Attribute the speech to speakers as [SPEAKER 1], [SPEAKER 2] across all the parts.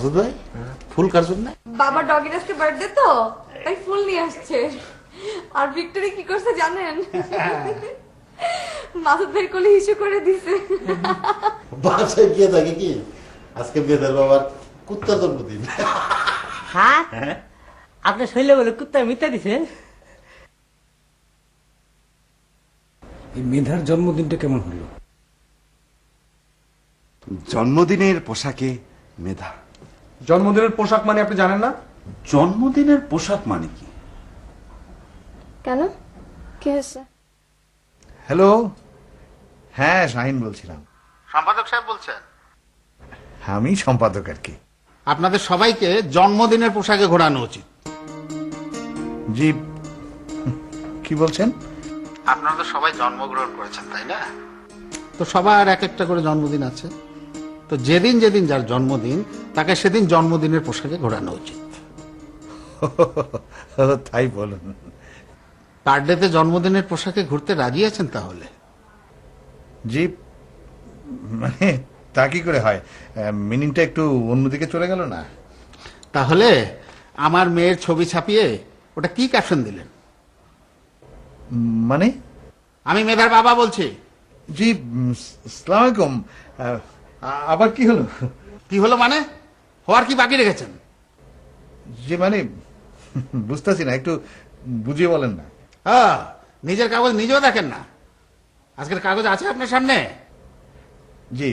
[SPEAKER 1] মাসুদ ভাই ফুল কার জন্য?
[SPEAKER 2] বাবা ডগির আজকে বার্থডে তো তাই ফুল নিয়ে আসছে। আর ভিক্টরি কি করছে জানেন? মাসুদ ভাই কোলে ইস্যু করে দিছে।
[SPEAKER 1] বাসায় গিয়ে থাকে কি? আজকে বেদের বাবার কুত্তার জন্মদিন।
[SPEAKER 3] হ্যাঁ? আপনি শৈলে বলে কুত্তা মিথ্যা দিছে?
[SPEAKER 4] এই মেধার জন্মদিনটা কেমন হলো?
[SPEAKER 5] জন্মদিনের পোশাকে মেধা।
[SPEAKER 6] জন্মদিনের পোশাক মানে আপনি জানেন না?
[SPEAKER 5] জন্মদিনের পোশাক মানে কি?
[SPEAKER 2] কেন? কি হয়েছে?
[SPEAKER 7] হ্যালো? হ্যাঁ শাহিন বলছিলাম।
[SPEAKER 8] সম্পাদক সাহেব বলছেন?
[SPEAKER 7] আমি সম্পাদক আর কি।
[SPEAKER 8] আপনাদের সবাইকে জন্মদিনের পোশাকে ঘোরানো উচিত।
[SPEAKER 7] জি কি বলছেন?
[SPEAKER 8] আপনারা তো সবাই জন্মগ্রহণ করেছেন তাই না? তো সবার এক একটা করে জন্মদিন আছে। তো যেদিন যেদিন যার জন্মদিন তাকে সেদিন জন্মদিনের পোশাকে ঘোরানো উচিত।
[SPEAKER 7] তাই বলুন।
[SPEAKER 8] বার্থডেতে জন্মদিনের পোশাকে ঘুরতে রাজি আছেন তাহলে?
[SPEAKER 7] জি মানে তা কি করে হয়? মিনিংটা একটু অন্যদিকে চলে গেল না?
[SPEAKER 8] তাহলে আমার মেয়ের ছবি ছাপিয়ে ওটা কি ক্যাপশন দিলেন?
[SPEAKER 7] মানে?
[SPEAKER 8] আমি মেধার বাবা বলছি।
[SPEAKER 7] জি উম, আবার কি হলো?
[SPEAKER 8] কি হলো মানে? হওয়ার কি বাকি রেখেছেন?
[SPEAKER 7] যে মানে বুঝতেছি না একটু বুঝিয়ে বলেন না।
[SPEAKER 8] হ্যাঁ নিজের কাগজ নিজেও দেখেন না। আজকের কাগজ আছে আপনার সামনে?
[SPEAKER 7] জি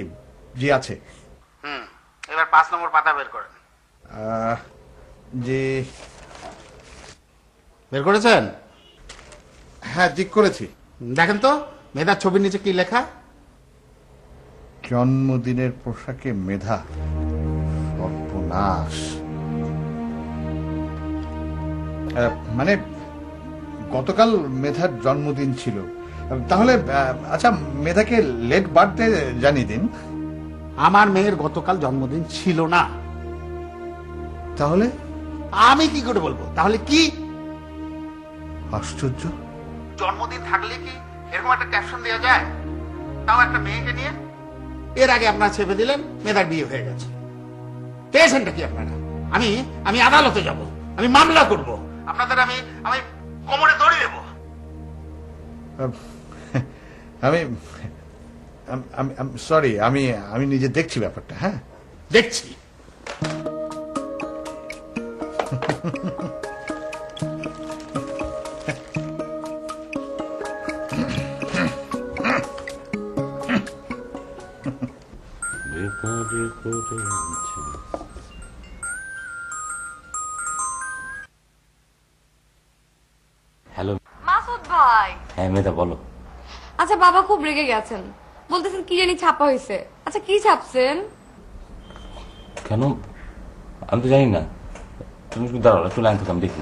[SPEAKER 7] জি আছে।
[SPEAKER 8] হুম এবার পাঁচ নম্বর পাতা বের করেন।
[SPEAKER 7] জি।
[SPEAKER 8] বের করেছেন?
[SPEAKER 7] হ্যাঁ ঠিক করেছি।
[SPEAKER 8] দেখেন তো মেধার ছবির নিচে কি লেখা?
[SPEAKER 7] জন্মদিনের পোশাকে মেধা সর্বনাশ। মানে গতকাল মেধার জন্মদিন ছিল। তাহলে আচ্ছা মেধাকে লেট বার্থডে জানিয়ে দিন।
[SPEAKER 8] আমার মেয়ের গতকাল জন্মদিন ছিল না।
[SPEAKER 7] তাহলে?
[SPEAKER 8] আমি কি করে বলব? তাহলে কি?
[SPEAKER 7] আশ্চর্য।
[SPEAKER 8] জন্মদিন থাকলে কি এরকম একটা ক্যাপশন দেওয়া যায়? তাও একটা মেয়েকে নিয়ে? এর আগে আপনার ছেপে দিলেন মেধার বিয়ে হয়ে গেছে। পেয়েছেনটা কি আপনারা? আমি আমি আদালতে যাব আমি মামলা করব। আপনাদের আমি আমি কোমরে দড়ি দেবো।
[SPEAKER 7] আমি সরি আমি আমি নিজে দেখছি ব্যাপারটা হ্যাঁ?
[SPEAKER 8] দেখছি।
[SPEAKER 9] হ্যালো
[SPEAKER 2] মাসুদ ভাই।
[SPEAKER 9] হ্যাঁ মেধা বলো।
[SPEAKER 2] আচ্ছা বাবা খুব রেগে গেছেন। বলতেছেন কি জানি ছাপা হয়েছে আচ্ছা কি ছাপছেন?
[SPEAKER 9] কেন? আমি তো জানি না। তুমি দাঁড়াও একটু লাইন থেকে আমি দেখি।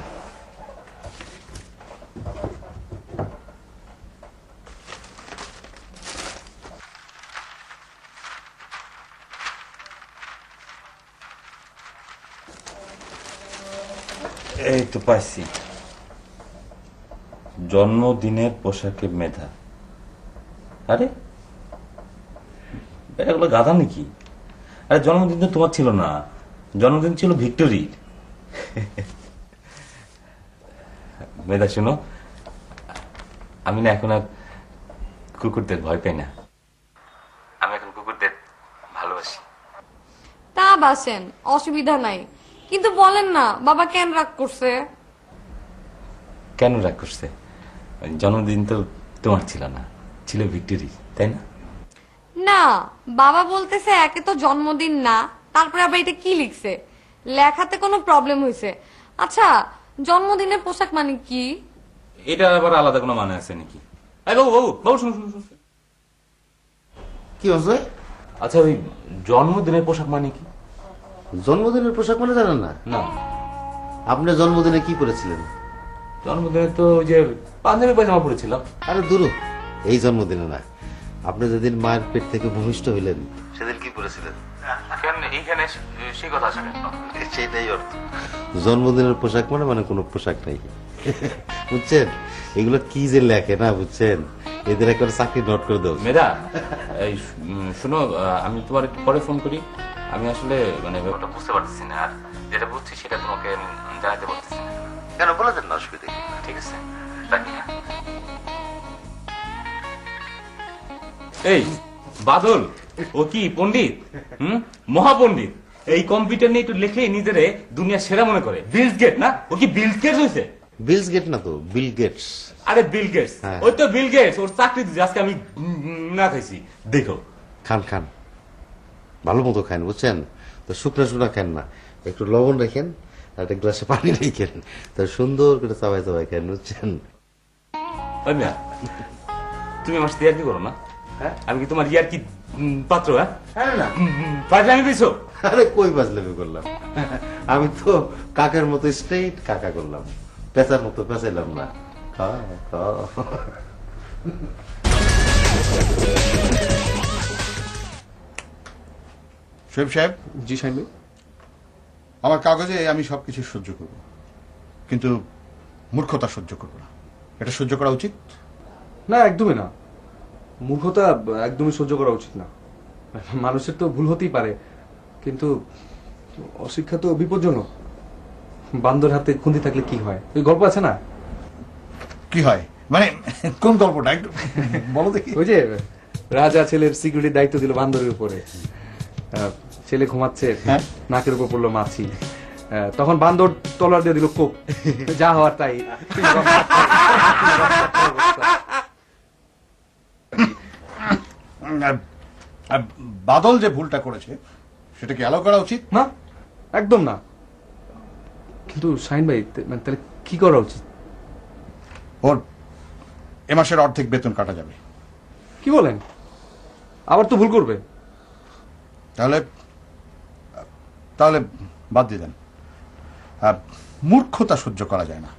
[SPEAKER 9] এই তো পাইছি। জন্মদিনের পোশাকে মেধা। আরে এগুলো গাধা নাকি? আরে, জন্মদিন তো তোমার ছিল না। জন্মদিন ছিল ভিক্টোরির। মেধা, শোনো। আমি না এখন আর কুকুরদের ভয় পাই না। আমি এখন কুকুরদের ভালোবাসি।
[SPEAKER 2] তা বাসেন, অসুবিধা নাই। কিন্তু বলেন না বাবা কেন রাগ করছে?
[SPEAKER 9] কেন রাগ করছে? জন্মদিন তো তোমার ছিল না ছিল ভিক্টোরি তাই না?
[SPEAKER 2] না বাবা বলতেছে একে তো জন্মদিন না তারপরে আবার এটা কি লিখছে? লেখাতে কোনো প্রবলেম হয়েছে আচ্ছা জন্মদিনের পোশাক মানে কি?
[SPEAKER 9] এটা আবার আলাদা কোনো মানে আছে নাকি? এই বাবু বাবু বাবু শুনুন শুনুন শুনুন।
[SPEAKER 1] কি হচ্ছে
[SPEAKER 9] আচ্ছা ওই জন্মদিনের পোশাক মানে কি?
[SPEAKER 1] জন্মদিনের পোশাক মানে জানেন না?
[SPEAKER 9] না।
[SPEAKER 1] আপনি জন্মদিনে কি পরেছিলেন?
[SPEAKER 9] জন্মদিনে তো ওই যে পাঞ্জাবি পায়জামা পরেছিলাম।
[SPEAKER 1] আরে দূর এই জন্মদিনে না। আপনি যেদিন মায়ের পেট থেকে ভূমিষ্ঠ হইলেন সেদিন কি পরেছিলেন?
[SPEAKER 9] কেন এইখানে সেই কথা আছে
[SPEAKER 1] সেটাই অর্থ। জন্মদিনের পোশাক মানে মানে কোনো পোশাক নাই। বুঝছেন? এগুলো কি যে লেখে না বুঝছেন? এদের একবার চাকরি নোট করে দেবো
[SPEAKER 9] মেধা এই শোনো আমি তোমার একটু পরে ফোন করি। আমি আসলে মানে ব্যাপারটা বুঝতে পারতেছি না। আর যেটা বুঝছি সেটা তোমাকে জানাতে পারতেছি না।
[SPEAKER 1] কেন বলে দেন না অসুবিধা?
[SPEAKER 9] ঠিক আছে রাখি হ্যাঁ? এই বাদল! ও কি পণ্ডিত? হুম? মহাপণ্ডিত। এই কম্পিউটার নিয়ে একটু লিখলেই নিজেরে দুনিয়া সেরা মনে করে। বিল গেট না? ও কি বিল গেট হয়েছে
[SPEAKER 1] বিলস গেট না তো বিল গেটস
[SPEAKER 9] আরে বিল গেটস
[SPEAKER 1] হ্যাঁ।
[SPEAKER 9] ওই তো বিল গেটস ওর চাকরি দিচ্ছে আজকে আমি না খাইছি। দেখো।
[SPEAKER 1] খান খান। ভালো মতো খান বুঝছেন? তো শুকনা শুকনা খান না। একটু লবণ রেখেন আর একটা গ্লাসে পানি রেখেন। তো সুন্দর করে চাবাই চাবাই খান বুঝছেন?
[SPEAKER 9] তুমি আমার সাথে ইয়ার কি করো না? হ্যাঁ? আমি কি তোমার ইয়ার কি উম, পাত্র হ্যাঁ?
[SPEAKER 1] হ্যাঁ না।
[SPEAKER 9] পেয়েছ
[SPEAKER 1] আরে কই বাজলামি করলাম? আমি তো কাকের মতো স্ট্রেট কাকা করলাম। পেঁচার মতো পেঁচাইলাম না। খা খা।
[SPEAKER 7] শোয়েব সাহেব?
[SPEAKER 6] জি ভাই
[SPEAKER 7] আমার কাগজে আমি সবকিছু সহ্য করব। কিন্তু মূর্খতা সহ্য করব না। এটা সহ্য করা উচিত?
[SPEAKER 6] না একদমই না। মূর্খতা একদমই সহ্য করা উচিত না। মানুষের তো ভুল হতেই পারে কিন্তু অশিক্ষা তো বিপজ্জনক। বান্দর হাতে খুন্দি থাকলে কি হয়? ওই গল্প আছে না?
[SPEAKER 7] কি হয়? মানে কোন গল্পটা? একটু বলো দেখি।
[SPEAKER 6] ওই যে রাজা ছেলের সিকিউরিটির দায়িত্ব দিল বান্দরের উপরে। ছেলে ঘুমাচ্ছে
[SPEAKER 7] হ্যাঁ।
[SPEAKER 6] নাকের উপর পড়ল মাছি। তখন বান্দর তলার দিয়ে দিল কোপ যা হওয়ার তাই।
[SPEAKER 7] বাদল যে ভুলটা করেছে সেটা কি অ্যালাউ করা উচিত?
[SPEAKER 6] না একদম না। কিন্তু শাহিন ভাই মানে তাহলে কি করা উচিত?
[SPEAKER 7] ওর এ মাসের অর্ধেক বেতন কাটা যাবে।
[SPEAKER 6] কি বলেন? আবার তো ভুল করবে।
[SPEAKER 7] তাহলে তাহলে বাদ দিয়ে দেন। মূর্খতা সহ্য করা যায় না।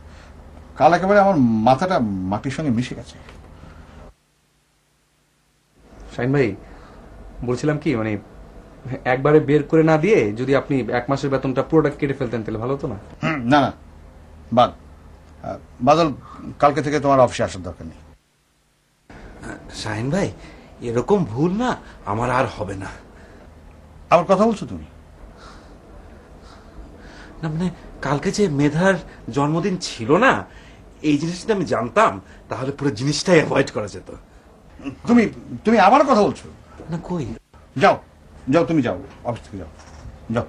[SPEAKER 7] কাল একেবারে আমার মাথাটা মাটির সঙ্গে মিশে গেছে।
[SPEAKER 6] শাহিন ভাই বলছিলাম কি মানে একবারে বের করে না দিয়ে যদি আপনি এক মাসের বেতনটা পুরোটা কেটে ফেলতেন তাহলে ভালো হতো না?
[SPEAKER 7] না না। বাদ বাদল কালকে থেকে তোমার অফিসে আসার দরকার নেই।
[SPEAKER 5] শাহিন ভাই এরকম ভুল না আমার আর হবে না।
[SPEAKER 7] আবার কথা বলছো তুমি?
[SPEAKER 5] না মানে কালকে যে মেধার জন্মদিন ছিল না এই জিনিসটা আমি জানতাম তাহলে পুরো জিনিসটাই অ্যাভয়েড করা যেত।
[SPEAKER 7] তুমি তুমি আবার কথা বলছো?
[SPEAKER 5] না কই?
[SPEAKER 7] যাও যাও তুমি যাও অফিস থেকে যাও যাও।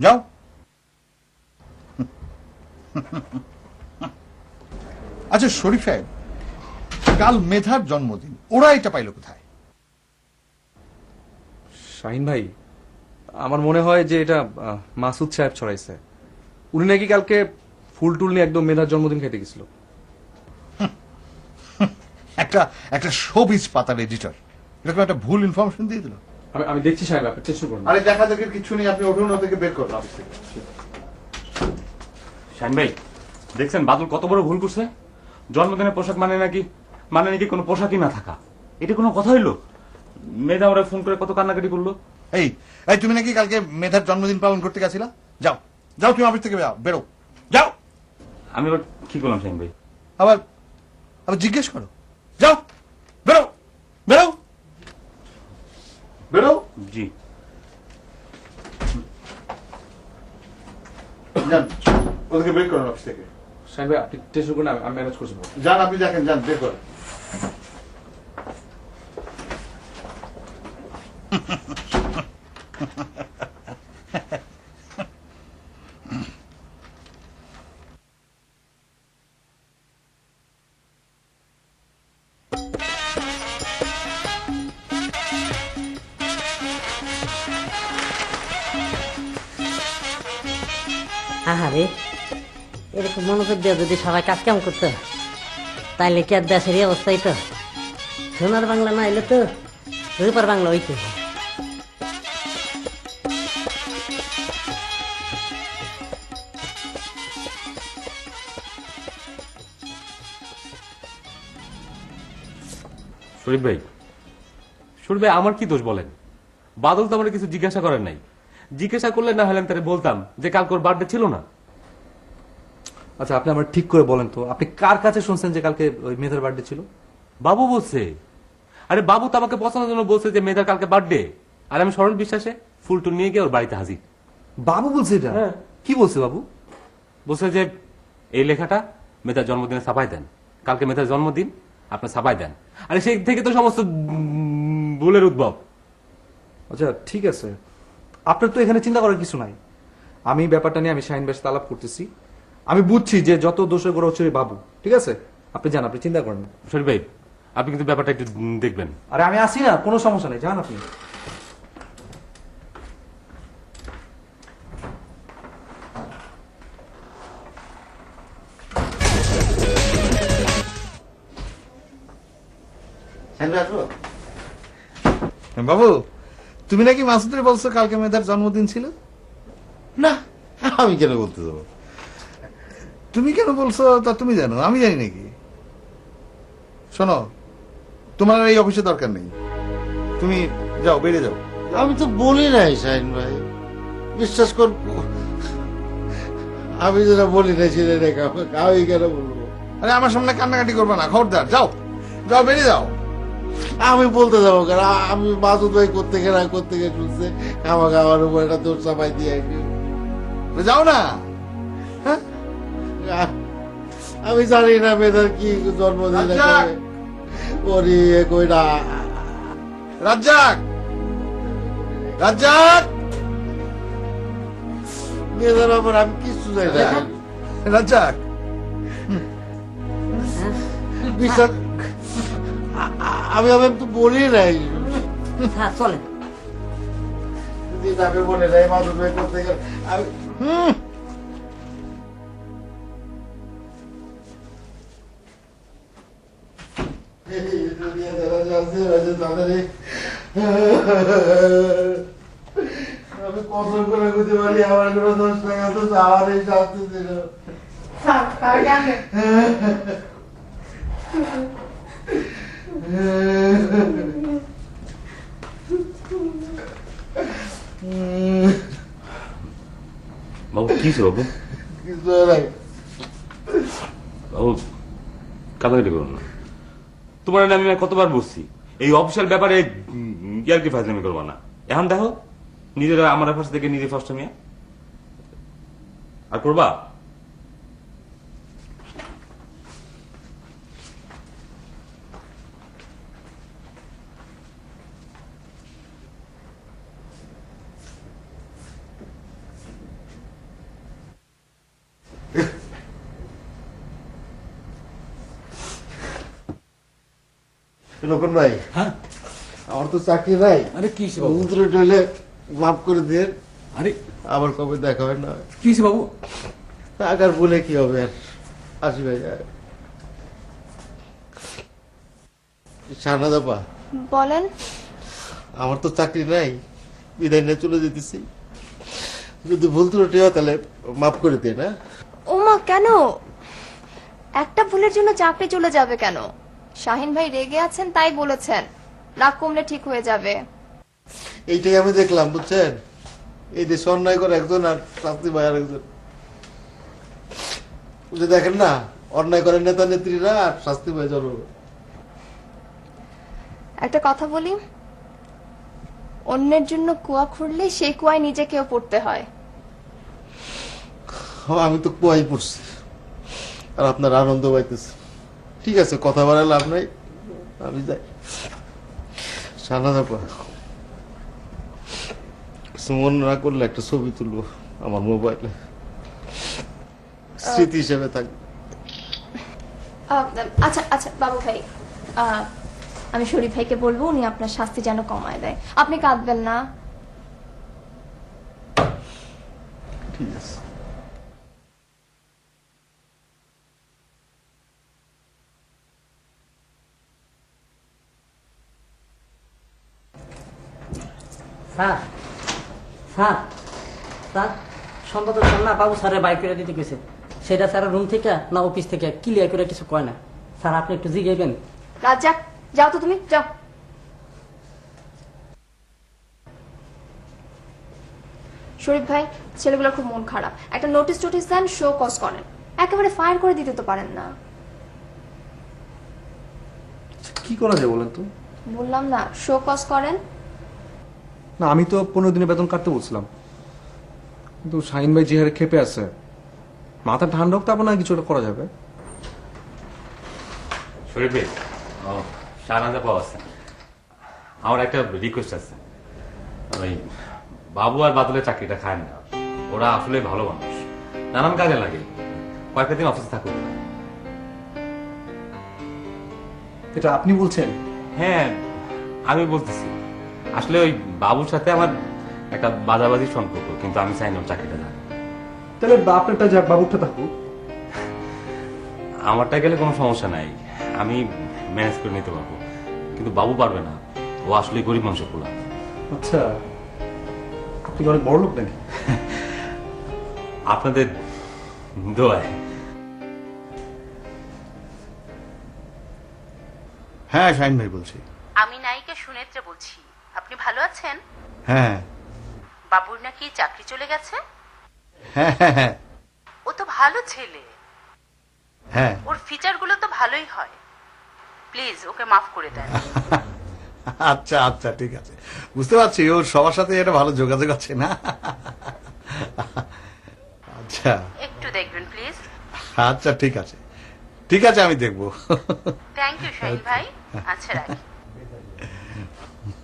[SPEAKER 7] যাও। আচ্ছা শরীফ সাহেব কাল মেধার জন্মদিন ওরা এটা পাইলো কোথায়?
[SPEAKER 6] শাহিন ভাই আমার মনে হয় যে এটা মাসুদ সাহেব ছড়াইছে। উনি নাকি কালকে ফুল টুল নিয়ে একদম মেধার জন্মদিন খেতে গেছিল।
[SPEAKER 7] একটা একটা শোবিজ পাতার এডিটর এরকম একটা ভুল ইনফরমেশন দিয়ে দিল।
[SPEAKER 6] আমি আমি দেখছি সাহেব আপনি চেষ্টা করুন
[SPEAKER 7] আরে দেখা দেখের কিছু নেই আপনি উঠুন ও থেকে বের করুন অফিস থেকে
[SPEAKER 9] শাহিন ভাই দেখছেন বাদল কত বড় ভুল করছে? জন্মদিনের পোশাক মানে নাকি মানে নাকি কোনো পোশাকই না থাকা। এটা কোনো কথা হইল মেয়েদা ওরা ফোন করে কত কান্নাকাটি করল?
[SPEAKER 7] এই এই তুমি নাকি কালকে মেধার জন্মদিন পালন করতে গেছিলা? যাও যাও তুমি অফিস থেকে বেরো যাও।
[SPEAKER 9] আমি আবার কি করলাম শাহিন ভাই?
[SPEAKER 7] আবার আবার জিজ্ঞেস করো। যাও বেরো বেরো। বেরো।
[SPEAKER 9] জি।
[SPEAKER 7] যান ওদেরকে বের করুন অফিস থেকে।
[SPEAKER 6] শাহিন ভাই আপনি চেষ্টা করুন আমি- আমি ম্যানেজ করছি
[SPEAKER 7] যান আপনি দেখেন যান বের করুন
[SPEAKER 3] আহারে, এরকম মনোযোগ দিয়ে যদি সবাই কাজ কাম করতো, তাইলে কি আর দেশের অবস্থাই তো সোনার বাংলা না এলে তো রূপার বাংলা হইতো।
[SPEAKER 9] শরীফ ভাই শুনবে আমার কি দোষ বলেন? বাদল তো আমার কিছু জিজ্ঞাসা করেন নাই। জিজ্ঞাসা করলে না হলে আমি তারে বলতাম যে কালকে ওর বার্থডে ছিল না।
[SPEAKER 6] আচ্ছা আপনি আমার ঠিক করে বলেন তো। আপনি কার কাছে শুনছেন যে কালকে ওই মেধার বার্থডে ছিল?
[SPEAKER 9] বাবু বলছে। আরে বাবু তো আমাকে পছন্দের জন্য বলছে যে মেয়েদার কালকে বার্থডে আর আমি সরল বিশ্বাসে ফুল টুল নিয়ে গিয়ে ওর বাড়িতে হাজির।
[SPEAKER 6] বাবু বলছে এটা?
[SPEAKER 9] হ্যাঁ।
[SPEAKER 6] কি বলছে বাবু?
[SPEAKER 9] বলছে যে এই লেখাটা মেধার জন্মদিনে ছাপাই দেন। কালকে মেধার জন্মদিন আপনি ছাপাই দেন। আরে সেই থেকে তো সমস্ত ভুলের উদ্ভব।
[SPEAKER 6] আচ্ছা ঠিক আছে। আপনার তো এখানে চিন্তা করার কিছু নাই। আমি ব্যাপারটা নিয়ে আমি শাহিন বেশ তালাপ করতেছি। আমি বুঝছি যে যত দোষের গোড়া হচ্ছে বাবু ঠিক আছে? আপনি যান আপনি চিন্তা করেন। না।
[SPEAKER 9] শরীফ ভাই আপনি কিন্তু ব্যাপারটা একটু দেখবেন।
[SPEAKER 6] আরে আমি আসি না কোনো সমস্যা নেই যান আপনি।
[SPEAKER 7] বাবু তুমি নাকি মাসুদের বলছো কালকে মেধার জন্মদিন ছিল?
[SPEAKER 1] না আমি কেন বলতে যাব?
[SPEAKER 7] তুমি কেন বলছো তা তুমি জানো আমি জানি নাকি। শোনো তোমার আর এই অফিসে দরকার নেই। তুমি যাও বেরিয়ে যাও।
[SPEAKER 1] আমি তো বলি নাই শাহিন ভাই। বিশ্বাস কর আমি যেটা বলি নাই সেটা আমি কেন বলব?
[SPEAKER 7] আরে আমার সামনে কান্নাকাটি করবে না খবরদার যাও। যাও বেরিয়ে যাও।
[SPEAKER 1] আমি বলতে যাব কেন? আমি মাসুদ ভাই করতে গেলে করতে গিয়ে শুনছে? আমাকে আমার উপর একটা দোষ চাপাই দিয়ে।
[SPEAKER 7] যাও না?
[SPEAKER 1] হ্যাঁ? আমি জানি না মেয়েদের কি জন্মদিন! ওরি এ কইরা।
[SPEAKER 7] রাজ্জাক! রাজ্জাক!
[SPEAKER 1] মেয়েদের আমার আমি কিছু জানি না।
[SPEAKER 7] রাজ্জাক!
[SPEAKER 1] বিশ্বাস আমি আমি তো বলি নাই।
[SPEAKER 3] চলেন।
[SPEAKER 1] যদি আমি বলি নাই মাসুদ ভাই করতে গেলে আমি হুম। কত করে বুঝতে পারি আমার কোনো দোষ টাকা তো এই শাস্তি ছিল।
[SPEAKER 9] বাবু কি ছিল বাবু
[SPEAKER 1] কিছু হবে
[SPEAKER 9] বাবু না। তোমার আমি কতবার বলছি, এই অফিসার ব্যাপারে ইয়ার কি ফাজলামি করব না। এখন দেখো, নিজেরা আমার ফার্স্ট থেকে নিজে ফার্স্ট আমি আর করবা?
[SPEAKER 1] রকম ভাই।
[SPEAKER 4] হ্যাঁ?
[SPEAKER 1] আমার তো চাকরি নাই।
[SPEAKER 4] আরে কি
[SPEAKER 1] উত্তরে টইলে মাফ করে দিয়ে
[SPEAKER 4] আরে?
[SPEAKER 1] আবার কবে দেখা হয় না
[SPEAKER 4] কি বাবু?
[SPEAKER 1] টাকার বলে কি হবে? আর আসি ভাই শাহনাদ আপা
[SPEAKER 10] বলেন।
[SPEAKER 1] আমার তো চাকরি নাই। বিদায় নিয়ে চলে যেতেছি। যদি ভুল ত্রুটি হয় তাহলে মাফ করে দিয়ে না
[SPEAKER 10] ওমা কেন? একটা ভুলের জন্য চাকরি চলে যাবে কেন? শাহিন ভাই রেগে আছেন তাই বলেছেন। রাগ কমলে ঠিক হয়ে যাবে।
[SPEAKER 1] এইটাই আমি দেখলাম বুঝছেন? এই দেশে অন্যায় করে একজন আর শাস্তি ভাই আর একজন বুঝে দেখেন না অন্যায় করে নেতা নেত্রীরা আর শাস্তি ভাই জনগণ
[SPEAKER 10] একটা কথা বলি অন্যের জন্য কুয়া খুঁড়লে সেই কুয়ায় নিজেকেও পড়তে হয়।
[SPEAKER 1] হ্যাঁ, আমি তো কুয়াই পড়ছি আর আপনার আনন্দ পাইতেছে। ঠিক আছে কথা বলার লাভ নাই। আমি যাই। আপা কিছু না করলে একটা ছবি তুলবো আমার মোবাইলে। স্মৃতি হিসেবে থাকবে
[SPEAKER 10] আচ্ছা আচ্ছা বাবু ভাই আহ, আমি শরীফ ভাইকে বলব উনি আপনার শাস্তি যেন কমায় দেয়। আপনি কাঁদবেন না।
[SPEAKER 1] ঠিক আছে।
[SPEAKER 3] স্যার স্যার স্যার সম্পাদক স্যার না বাবু স্যারের বাইক করে দিতে গেছে। সেটা স্যারের রুম থেকে না অফিস থেকে ক্লিয়ার করে কিছু কয় না। স্যার আপনি একটু জিগেবেন
[SPEAKER 10] রাজা যাও তো তুমি যাও। শরীফ ভাই ছেলেগুলোর খুব মন খারাপ। একটা নোটিশ টোটিস দেন শো কজ করেন। একেবারে ফায়ার করে দিতে তো পারেন না।
[SPEAKER 6] কি করা যায় বলেন তো?
[SPEAKER 10] বললাম না শো কজ করেন
[SPEAKER 6] না আমি তো পনেরো দিনের বেতন কাটতে বলছিলাম। কিন্তু শাহিন ভাই যে হারে খেপে আছে। মাথা ঠান্ডা হোক তারপর না কিছু একটা করা যাবে।
[SPEAKER 9] শরীফ ভাই ও শাহনাজা পাওয়া আছে আমার একটা রিকোয়েস্ট আছে। ওই বাবু আর বাদলের চাকরিটা খায় না। ওরা আসলে ভালো মানুষ। নানান কাজে লাগে। কয়েকটা দিন অফিসে থাকুক।
[SPEAKER 6] এটা আপনি বলছেন?
[SPEAKER 9] হ্যাঁ আমি বলতেছি। আসলে ওই বাবুর সাথে আমার একটা বাজাবাজির সম্পর্ক কিন্তু আমি চাই না ওর চাকরিটা থাকে
[SPEAKER 6] তাহলে আপনারটা যাক বাবুরটা থাকুক
[SPEAKER 9] আমারটা গেলে কোনো সমস্যা নাই। আমি ম্যানেজ করে নিতে পারব। কিন্তু বাবু পারবে না। ও আসলে গরিব মানুষ পোলা।
[SPEAKER 6] আচ্ছা আপনি অনেক বড় লোক নাকি?
[SPEAKER 9] আপনাদের দোয়ায়।
[SPEAKER 7] হ্যাঁ শাহিন ভাই বলছি।
[SPEAKER 11] আমি নায়িকা সুনেত্রা বলছি। আপনি ভালো আছেন?
[SPEAKER 7] হ্যাঁ।
[SPEAKER 11] বাবুর নাকি চাকরি চলে গেছে?
[SPEAKER 7] হ্যাঁ হ্যাঁ হ্যাঁ।
[SPEAKER 11] ও তো ভালো ছেলে।
[SPEAKER 7] হ্যাঁ।
[SPEAKER 11] ওর ফিচারগুলো তো ভালোই হয়। প্লিজ ওকে মাফ করে দেন।
[SPEAKER 7] আচ্ছা আচ্ছা ঠিক আছে। বুঝতে পারছি ওর সবার সাথে এটা ভালো যোগাযোগ আছে না? আচ্ছা।
[SPEAKER 11] একটু দেখবেন প্লিজ।
[SPEAKER 7] আচ্ছা ঠিক আছে। ঠিক আছে আমি দেখব।
[SPEAKER 11] থ্যাংক ইউ শাহিন ভাই। আচ্ছা রাখি।
[SPEAKER 3] স্যার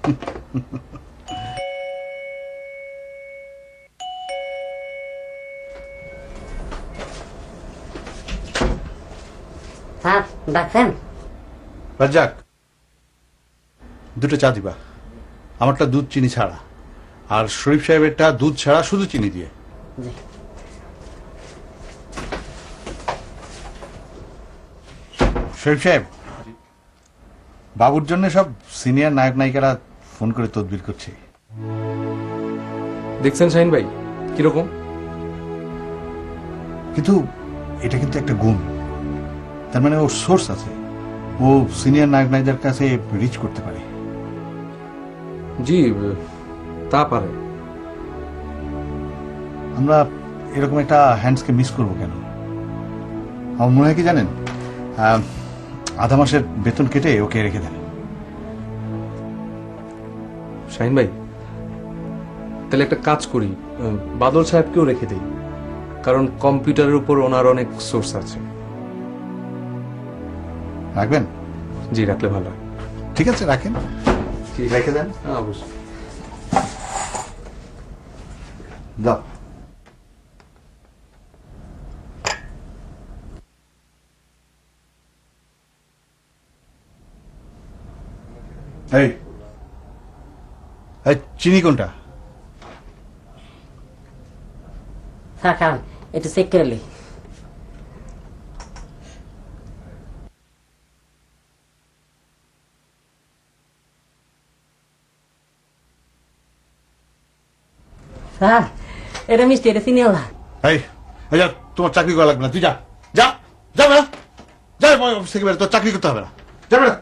[SPEAKER 3] ডাকছেন
[SPEAKER 7] রাজ্জাক দুটো চা দিবা। আমারটা দুধ চিনি ছাড়া। আর শরীফ সাহেবেরটা দুধ ছাড়া শুধু চিনি দিয়ে। শরীফ সাহেব বাবুর জন্য সব সিনিয়র নায়ক নায়িকারা ফোন করে তদবির করছে।
[SPEAKER 6] দেখছেন শাহিন ভাই? কীরকম?
[SPEAKER 7] কিন্তু এটা কিন্তু একটা গুণ। তার মানে ওর সোর্স আছে। ও সিনিয়র নায়ক নায়কদের কাছে রিচ করতে পারে।
[SPEAKER 6] জি তা পারে।
[SPEAKER 7] আমরা এরকম একটা হ্যান্ডসকে মিস করব কেন? আমার মনে হয় কি জানেন? আহ, আধা মাসের বেতন কেটে ওকে রেখে দেন।
[SPEAKER 6] শাহিন ভাই তাহলে একটা কাজ করি। বাদল সাহেবকেও রেখে দেই কারণ কম্পিউটারের উপর ওনার অনেক সোর্স আছে।
[SPEAKER 7] রাখবেন?
[SPEAKER 6] জি রাখলে ভালো হয়।
[SPEAKER 7] ঠিক আছে রাখেন। রেখে দেন।
[SPEAKER 6] হ্যাঁ অবশ্যই।
[SPEAKER 7] দাও। এই এই, চিনি কোনটা?
[SPEAKER 3] স্যার কারণ একটু চেক করে লি। স্যার এটা মিষ্টি এটা চিনি আলা
[SPEAKER 7] এই এই যা তোমার চাকরি করা লাগবে না তুই যা। যা যা বেড়া। যা আমার অফিস থেকে বেরো তোর চাকরি করতে হবে না। যা বেড়া।